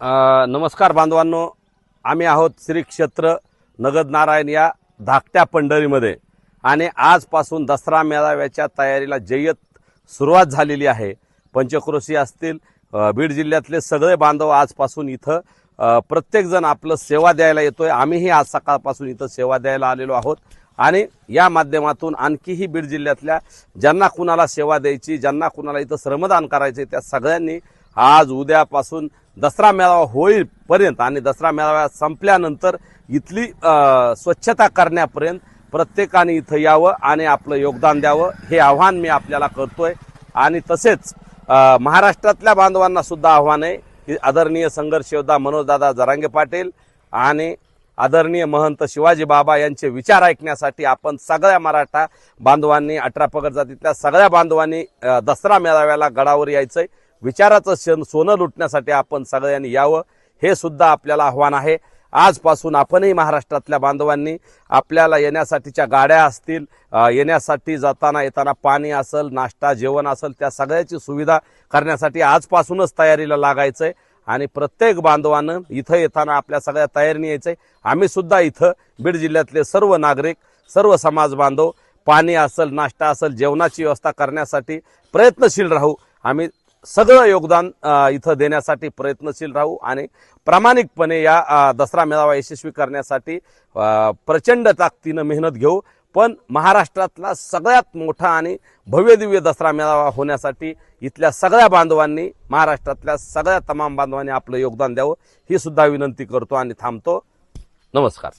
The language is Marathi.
नमस्कार बांधवांनो. आम्ही आहोत श्री क्षेत्र नगद नारायण या धाकट्या पंढरीमध्ये. आणि आजपासून दसरा मेळाव्याच्या तयारीला जय्यत सुरुवात झालेली आहे. पंचक्रोशी असतील बीड जिल्ह्यातले सगळे बांधव आजपासून इथं प्रत्येकजण आपलं सेवा द्यायला येतो आहे आम्हीही आज सकाळपासून इथं सेवा द्यायला आलेलो आहोत. आणि या माध्यमातून आणखीही बीड जिल्ह्यातल्या ज्यांना कुणाला सेवा द्यायची ज्यांना कुणाला इथं श्रमदान करायचे त्या सगळ्यांनी आज उद्यापासून दसरा मेळावा होईपर्यंत आणि दसरा मेळावा संपल्यानंतर इथली स्वच्छता करण्यापर्यंत प्रत्येकाने इथं यावं आणि आपलं योगदान द्यावं हे आव्हान मी आपल्याला करतोय. आणि तसेच महाराष्ट्रातल्या बांधवांना सुद्धा आव्हान आहे की आदरणीय संघर्ष योद्धा मनोजदादा जरांगे पाटील आणि आदरणीय महंत शिवाजी बाबा यांचे विचार ऐकण्यासाठी आपण सगळ्या मराठा बांधवांनी अठरा पगड जातीतल्या सगळ्या बांधवांनी दसरा मेळाव्याला गडावर यायचंय. विचाराचं सण सोनं लुटण्यासाठी आपण सगळ्यांनी यावं हे सुद्धा आपल्याला आव्हान आहे. आजपासून आपणही महाराष्ट्रातल्या बांधवांनी आपल्याला येण्यासाठीच्या गाड्या असतील येण्यासाठी जाताना येताना पाणी असेल नाश्ता जेवण असेल त्या सगळ्याची सुविधा करण्यासाठी आजपासूनच तयारीला लागायचं आहे आणि प्रत्येक बांधवानं इथं येताना आपल्या सगळ्या तयारीने यायचंय. आम्ही सुद्धा इथं बीड जिल्ह्यातले सर्व नागरिक सर्व समाज बांधव पाणी असेल नाश्ता असेल जेवणाची व्यवस्था करण्यासाठी प्रयत्नशील राहू. आम्ही सगळं योगदान इथं देण्यासाठी प्रयत्नशील राहू आणि प्रामाणिकपणे या दसरा मेळावा यशस्वी करण्यासाठी प्रचंड ताकदीनं मेहनत घेऊ. पण महाराष्ट्रातला सगळ्यात मोठा आणि भव्यदिव्य दसरा मेळावा होण्यासाठी इथल्या सगळ्या बांधवांनी महाराष्ट्रातल्या सगळ्या तमाम बांधवांनी आपलं योगदान द्यावं ही सुद्धा विनंती करतो आणि थांबतो. नमस्कार.